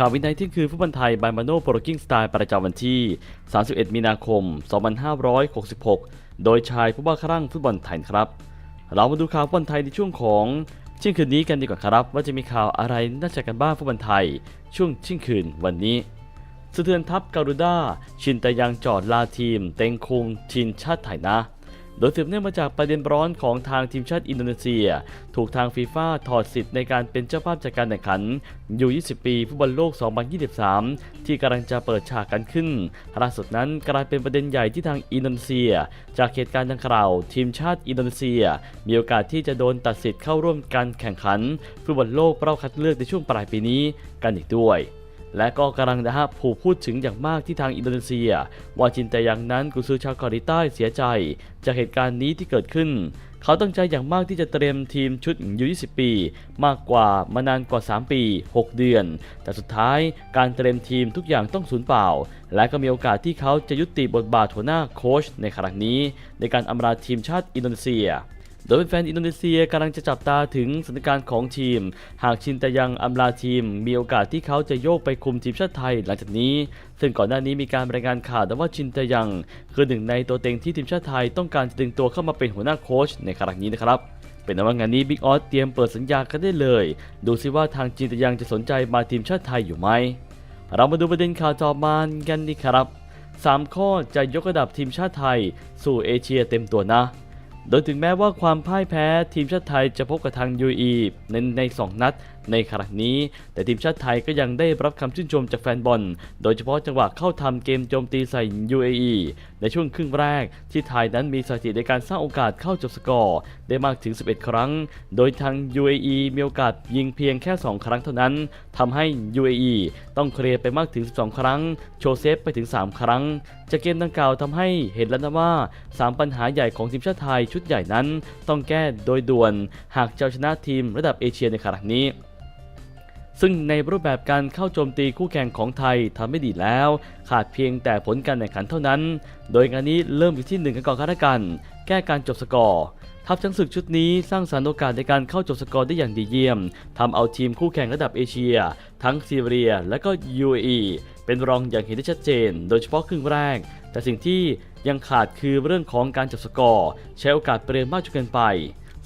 ข่าววินัยที่คือฟุตบอลไทยบายมาโนโปรกิ้งสไตล์ประจำวันที่ 31 มีนาคม 2566 โดยชายผู้บ้าคลั่งฟุตบอลไทยครับ เรามาดูข่าวฟุตบอลไทยในช่วงของเที่งคืนนี้กันดีกว่าครับ ว่าจะมีข่าวอะไรน่าจะกันบ้างฟุตบอลไทย ช่วงเที่งคืนวันนี้สะเทือนทัพการุด้าชินตะยังจอดลาทีม เต็งคุงทีมชาติไทยนะ โดยสืบเนื่องมาจากประเด็นร้อนของทางทีมชาติอินโดนีเซีย ถูกทางฟีฟ่าถอดสิทธิ์ในการเป็นเจ้าภาพจากการแข่งขันยู20 ปีฟุตบอลโลก 2023 ที่กำลังจะเปิดฉากกันขึ้นล่าสุดนั้นกลายเป็นประเด็นใหญ่ที่ทางอินโดนีเซีย จากเหตุการณ์ดังกล่าว ทีมชาติอินโดนีเซีย มีโอกาสที่จะโดนตัดสิทธิ์เข้าร่วมการแข่งขันฟุตบอลโลกรอบคัดเลือกในช่วงปลายปีนี้กันอีกด้วย และก็กำลังนะฮะผูกพูดถึงอย่างมากที่ทางอินโดนีเซีย ว่าจินแต่ยังนั้นกุซือชาวเกาหลีใต้เสียใจ จากเหตุการณ์นี้ที่เกิดขึ้น เขาตั้งใจอย่างมากที่จะเตรียมทีมชุดยู20 ปี มากกว่ามานานกว่า 3 ปี 6 เดือน แต่สุดท้ายการเตรียมทีมทุกอย่างต้องสูญเปล่า และก็มีโอกาสที่เขาจะยุติบทบาทหัวหน้าโค้ชในครั้งนี้ ในการอำลาทีมชาติอินโดนีเซีย โดยแฟนอินโดนีเซียกำลังจะจับตาถึงสถานการณ์ของทีม หากชินต่ยังอำลาทีม มีโอกาสที่เขาจะโยกไปคุมทีมชาติไทยหลังจากนี้ ซึ่งก่อนหน้านี้มีการรายงานข่าวว่าชินต่ยัง คือหนึ่งในตัวเต็งที่ทีมชาติไทยต้องการจะดึงตัวเข้ามาเป็นหัวหน้าโค้ชในครั้งนี้นะครับเป็นนว่างานนี้บิ๊กออสเตรียมเปิดสัญญากันได้เลย ดูซิว่าทางจินแต่ยังจะสนใจมาทีมชาติไทยอยู่ไหม เรามาดูประเด็นข่าวจอมานกันดีครับ 3 ข้อจะยกระดับทีมชาติไทย สู่เอเชียเต็มตัวนะ โดยถึงแม้ว่าความพ่ายแพ้ทีมชาติไทยจะพบกับทาง UAE ในใน 2 นัด ในครั้งนี้ แต่ทีมชาติไทยก็ยังได้รับคำชื่นชมจากแฟนบอล โดยเฉพาะจังหวะเข้าทำเกมโจมตีใส่ UAE ในช่วงครึ่งแรกที่ไทยนั้นมีสถิติในการสร้างโอกาสเข้าจบสกอร์ ได้มากถึง 11 ครั้ง โดยทาง UAE มีโอกาสยิงเพียงแค่ 2 ครั้งเท่านั้นทำให้ UAE ต้องเคลียร์ไปมากถึง 12 ครั้ง โชว์เซฟไปถึง 3 ครั้ง จากเกมดังกล่าวทำให้เห็นแล้วนะว่า 3 ปัญหาใหญ่ของทีมชาติไทยชุดใหญ่นั้น ต้องแก้โดยด่วน หากจะชนะทีมระดับเอเชียในครั้งนี้ ซึ่งในรูปแบบการเข้าโจมตีคู่แข่งของไทยทำไม่ดีแล้ว ขาดเพียงแต่ผลการแข่งขันเท่านั้น โดยงานนี้เริ่มอยู่ที่หนึ่งกันก่อนกันแก้การจบสกอร์ทัพช้างศึกชุดนี้สร้างสรรค์โอกาสในการเข้าจบสกอร์ได้อย่างดีเยี่ยมทำเอาทีมคู่แข่งระดับเอเชีย ทั้งซีเรียและก็ UAE เป็นรองอย่างเห็นได้ชัดเจน โดยเฉพาะครึ่งแรก แต่สิ่งที่ยังขาดคือเรื่องของการจบสกอร์ ใช้โอกาสเปรียมมากจนเกินไป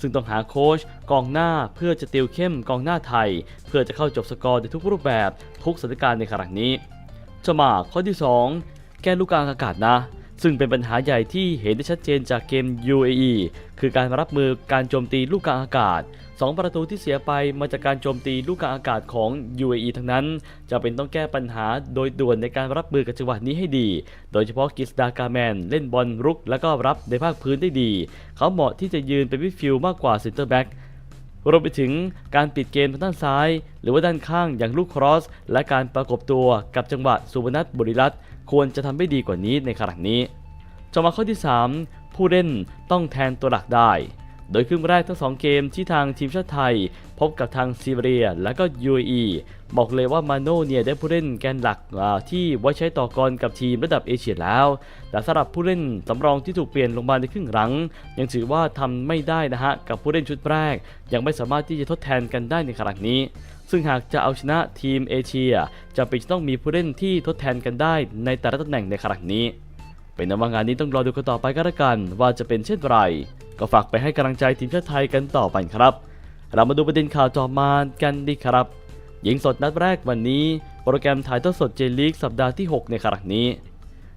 ซึ่งต้องหาโค้ชกองหน้าเพื่อจะติวเข้มกองหน้าไทย เพื่อจะเข้าจบสกอร์ในทุกรูปแบบทุกสถานการณ์ในครั้งนี้จะมาข้อที่ 2 แก้ลูกกลางอากาศนะ ซึ่งเป็นปัญหาใหญ่ที่เห็นได้ชัดเจนจากเกม UAE คือการรับมือการโจมตีลูกกลางอากาศ 2 ประตูที่เสียไปมาจากการโจมตีลูกกลางอากาศของ UAE ทั้งนั้น จะเป็นต้องแก้ปัญหาโดยด่วนในการรับมือกับจังหวะนี้ให้ดี โดยเฉพาะกิสดากาแมน เล่นบอลรุก แล้วก็รับในภาคพื้นได้ดี เขาเหมาะที่จะยืนเป็นมิฟิลมากกว่าเซนเตอร์แบ็กรวมไปถึงการปิดเกมทางด้านซ้าย หรือว่าด้านข้างอย่างลูกครอส และการประกบตัวกับจังหวะสุวรรณัตบุริรัตน์ควรจะทำให้ดีกว่านี้ในครั้งนี้จอมาข้อที่ 3 ผู้เล่นต้องแทนตัวหลักได้ โดยครึ่งแรกทั้งสองเกมที่ทางทีมชาติไทย พบกับทางซีเรียและก็ UAE บอกเลยว่ามาโน่เนี่ยได้ผู้เล่นแกนหลักที่ไว้ใช้ต่อกรกับทีมระดับเอเชียแล้ว แต่สำหรับผู้เล่นสำรองที่ถูกเปลี่ยนลงมาในครึ่งหลัง ยังถือว่าทำไม่ได้นะฮะกับผู้เล่นชุดแรก ยังไม่สามารถที่จะทดแทนกันได้ในครั้งนี้ซึ่งหากจะเอาชนะทีมเอเชียจะเป็นจะต้องมีผู้เล่นที่ทดแทนกันได้ในแต่ละตำแหน่งในครั้งนี้ เป็นนว่างานนี้ต้องรอดูกันต่อไปก็แล้วกัน ว่าจะเป็นเช่นไร ก็ฝากไปให้กำลังใจทีมชาติไทยกันต่อไปครับ เรามาดูประเด็นข่าวจอมานกันดีครับหญิงสดนัดแรกวันนี้ โปรแกรมถ่ายทอดสดเจลีกสัปดาห์ที่ 6 ในครั้งนี้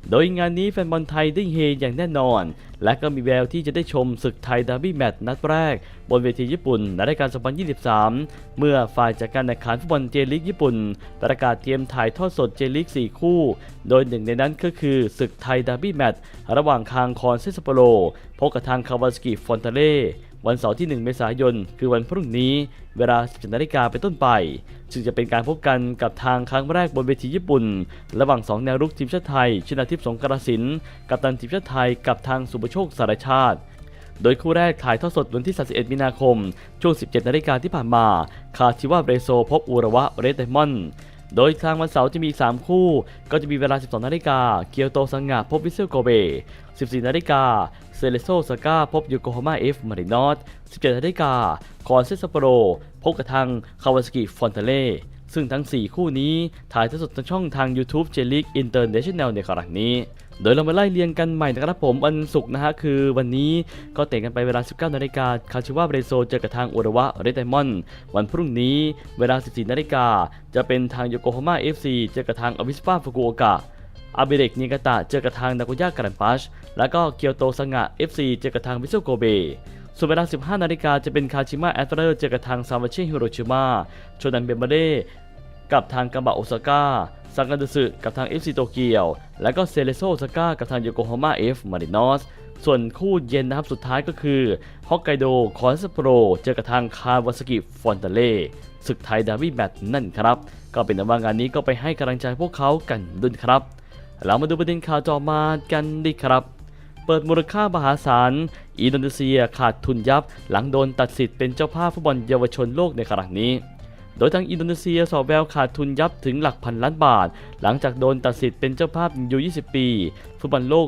โดยงานนี้แฟนบอลไทยได้เฮอย่างแน่นอน และก็มีแววที่จะได้ชมศึกไทยดาร์บี้แมตช์นัดแรก บนเวทีญี่ปุ่นในรายการ 2023 เมื่อฝ่ายจัดการแข่งขันฟุตบอลเจลีกญี่ปุ่น ประกาศเตรียมถ่ายทอดสดเจลีก4 คู่ โดยหนึ่งในนั้นก็คือศึกไทยดาร์บี้แมตช์ระหว่างคางคอนเซสโปโรพบกับทางคาวาสกิฟอนเทเล่ วันเสาร์ที่ 1 เมษายน คือวันพรุ่งนี้ เวลา 17นาฬิกาเป็นต้นไป ซึ่งจะเป็นการพบกันกับทางครั้งแรกบนเวทีญี่ปุ่น ระหว่าง 2 แนวรุกทีมชาติไทย ชนาทิพย์สงกรสิน กับตันทีมชาติไทยกับทางสุประโชคสารชาติ โดยคู่แรกถ่ายทอดสดวันที่ 31 มีนาคม ช่วง 17 นาฬิกาที่ผ่านมา คาชิวาเรโซพบอุระวะเรดไดมอน โดยทางวันเสาร์จะมี 3 คู่ ก็จะมีเวลา 12 นาฬิกา เกียวโตสังงะพบวิเซลโกเบ 14 นาฬิกา เซเลโซสก้าพบยูโกฮาม่าเอฟมารินอต17 นาฬิกา คอนเซสโปโร พบกับทางคาวาสกิฟอนเทเล่ ซึ่งทั้ง 4 คู่นี้ถ่ายทอดสดทางช่องทาง YouTube J League International ในครั้งนี้โดยเรามาไล่เรียงกันใหม่นะครับผมวันศุกร์นะฮะคือวันนี้ก็เตะกันไปเวลา 19นาฬิกาคาชิวาเบรโซเจอกับทางอุระวะเรดไดมอนด์วันพรุ่งนี้เวลา 14นาฬิกาจะเป็นทางโยโกฮาม่า FC เจอกับทางอวิสปาฟุกุโอกะอาเบเรกนิกาตะเจอกับทางนาโกย่าการันปัชแล้วก็เกียวโตซังะ FC เจอกับทางวิโซโกเบส่วนเวลา 15 นาฬิกาจะเป็นคาชิมะแอตเลอร์เจอกับทางซาวาเชฮิโรชิมะโชดันเบมเบเร่ กับทางกัมบะโอซาก้าซังกันดุสึกับทาง FC โตเกียว แล้วก็เซเลโซโอซาก้ากับทางโยโกฮาม่า F มารินอสส่วนคู่เย็นนะครับสุดท้ายก็คือฮอกไกโดคอนซาโปโรเจอกับทางคาวาซากิฟอนเตเล่ศึกไทยดาร์บี้แมตช์นั่นครับ ก็เป็นต่ว่างานนี้ก็ไปให้กำลังใจพวกเขากันด้วยครับ เรามาดูประเด็นข่าวต่อมากันดีครับ เปิดมูลค่ามหาศาลอินโดนีเซียขาดทุนยับ หลังโดนตัดสิทธิ์เป็นเจ้าภาพฟุตบอลเยาวชนโลกในครั้งนี้ โดยทางอินโดนีเซียสอบแววขาดทุนยับถึงหลักพันล้านบาท หลังจากโดนตัดสิทธิ์เป็นเจ้าภาพยู20 ปี ฟุตบอลโลก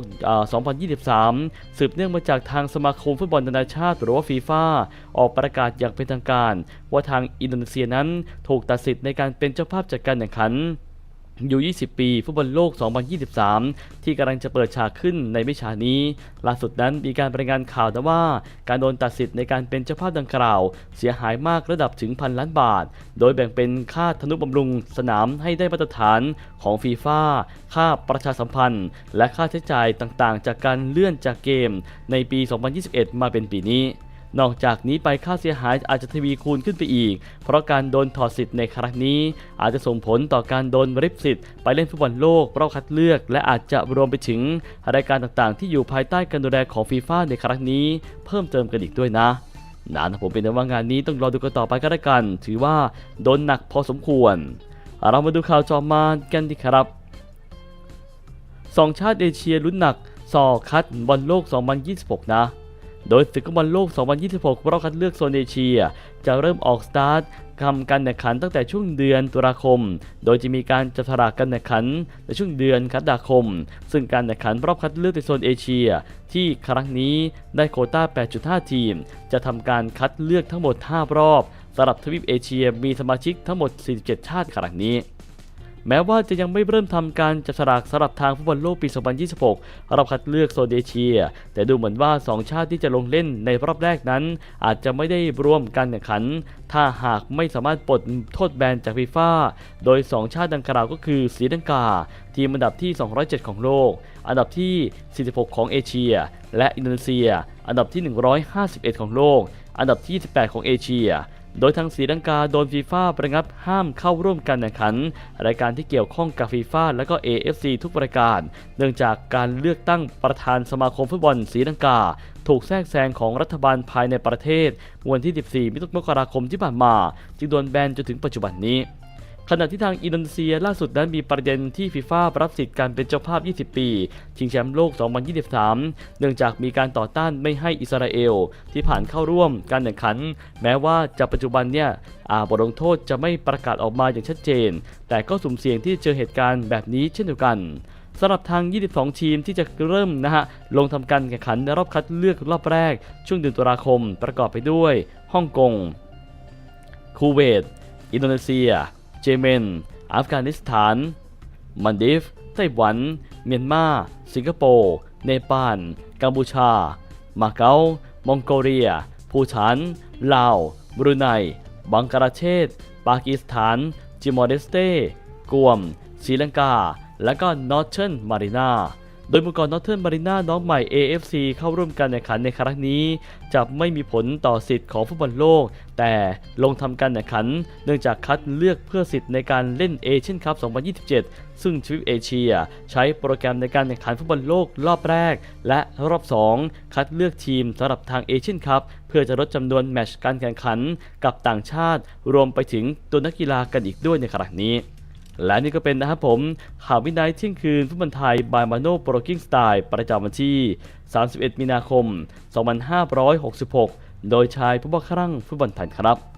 2023 สืบเนื่องมาจากทางสมาคมฟุตบอลนานาชาติหรือว่าฟีฟ่าออกประกาศอย่างเป็นทางการ ว่าทางอินโดนีเซียนั้นถูกตัดสิทธิ์ในการเป็นเจ้าภาพจัดการแข่งขัน ยู20 ปีฟุตบอลโลก 2023 ที่กำลังจะเปิดฉากขึ้นในไม่ช้านี้ ล่าสุดนั้นมีการรายงานข่าวนะว่า การโดนตัดสิทธิ์ในการเป็นเจ้าภาพดังกล่าว เสียหายมากระดับถึงพันล้านบาท โดยแบ่งเป็นค่าทนุบำรุงสนามให้ได้มาตรฐานของฟีฟ่าค่าประชาสัมพันธ์ และค่าใช้จ่ายต่างๆ จากการเลื่อนจากเกม ในปี 2021 มาเป็นปีนี้ นอกจากนี้ไปค่าเสียหายอาจจะทวีคูณขึ้นไปอีก เพราะการโดนถอดสิทธิ์ในครั้งนี้ อาจจะส่งผลต่อการโดนริบสิทธิ์ไปเล่นฟุตบอลโลกรอบคัดเลือก และอาจจะรวมไปถึงรายการต่างๆ ที่อยู่ภายใต้การดูแลของฟีฟ่าในครั้งนี้ เพิ่มเติมกันอีกด้วยนะนะนะผมเป็นแต่ว่างานนี้ต้องรอดูกันต่อไปก็แล้วกัน ถือว่าโดนหนักพอสมควร เรามาดูข่าวจอมานกันดีครับสองชาติเอเชียลุ้นหนักสอคัดบอลโลก 2026 นะ โดยศึกฟุตบอลโลก 2026 รอบคัดเลือกโซนเอเชีย จะเริ่มออกสตาร์ททำการแข่งขันตั้งแต่ช่วงเดือนตุลาคม โดยจะมีการจับฉลากการแข่งขันในช่วงเดือนกรกฎาคม ซึ่งการแข่งขันรอบคัดเลือกในโซนเอเชีย ที่ครั้งนี้ได้โคต้า 8.5 ทีม จะทำการคัดเลือกทั้งหมด 5 รอบสำหรับทวีปเอเชียมีสมาชิกทั้งหมด 47 ชาติครั้งนี้ แม้ว่าจะยังไม่เริ่มทำการจับฉลากสำหรับทางฟุตบอลโลกปี 2026 รอบคัดเลือกโซนเอเชีย แต่ดูเหมือนว่า 2 ชาติที่จะลงเล่นในรอบแรกนั้น อาจจะไม่ได้ร่วมการแข่งขัน ถ้าหากไม่สามารถปลดโทษแบนจากฟีฟ่าโดย 2 ชาติดังกล่าวก็คือศรีลังกา ทีมอันดับที่ 207 ของโลก อันดับที่ 46 ของเอเชีย และอินโดนีเซีย อันดับที่ 151 ของโลก อันดับที่ 18 ของเอเชีย โดยทางสีลังกาโดนฟีฟ่าประงับห้ามเข้าร่วมการแข่งขัน รายการที่เกี่ยวข้องกับฟีฟ่าและก็ AFC ทุกรายการ เนื่องจากการเลือกตั้งประธานสมาคมฟุตบอลสีลังกา ถูกแทรกแซงของรัฐบาลภายในประเทศ วันที่ 14 มิถุนายนที่ผ่านมา จึงโดนแบนจนถึงปัจจุบันนี้ ขณะที่ทางอินโดนีเซียล่าสุดนั้นมีประเด็นที่ฟีฟ่ารับสิทธิ์การเป็นเจ้าภาพ 20 ปี ชิงแชมป์โลก 2023 เนื่องจากมีการต่อต้านไม่ให้อิสราเอล ที่ผ่านเข้าร่วมการแข่งขัน แม้ว่าจะปัจจุบันเนี่ยบทลงโทษจะไม่ประกาศออกมาอย่างชัดเจน แต่ก็สุ่มเสี่ยงที่จะเจอเหตุการณ์แบบนี้เช่นเดียวกันสำหรับทาง 22 ทีมที่จะเริ่มนะฮะ ลงทำการแข่งขันในรอบคัดเลือกรอบแรก ช่วงเดือนตุลาคมประกอบไปด้วย ฮ่องกง คูเวต อินโดนีเซีย เยเมน อัฟกานิสถาน มันดิฟ ไต้หวัน เมียนมา สิงคโปร์ เนปาล กัมพูชา มาเก๊า มองโกเลีย ภูฐาน ลาว บรูไน บังกลาเทศ ปากีสถาน จิมอร์เดสเตกวมศรีลังกา และก็นอร์เทิร์นมารีนา โดยเมื่อก่อนนอร์เทิร์นมารีนาน้องใหม่ AFC เข้าร่วมการแข่งขันในครั้งนี้ จะไม่มีผลต่อสิทธิ์ของฟุตบอลโลก แต่ลงทำการแข่งขัน เนื่องจากคัดเลือกเพื่อสิทธิ์ในการเล่นเอเชียนคัพ 2027 ซึ่งทวีปเอเชีย ใช้โปรแกรมในการแข่งขันฟุตบอลโลกรอบแรก และรอบ 2 คัดเลือกทีมสำหรับทางเอเชียนคัพเพื่อจะลดจำนวนแมตช์การแข่งขันกับต่างชาติ รวมไปถึงตัวนักกีฬากันอีกด้วยในครั้งนี้ และนี่ก็เป็นนะครับผมข่าววินัยเที่ยงคืนฟุตบอลไทยบายมาโนโปรกิ้งสไตล์ประจำวันที่ 31 มีนาคม 2566 โดยชายผู้บังคับฟุตบอลไทยครับ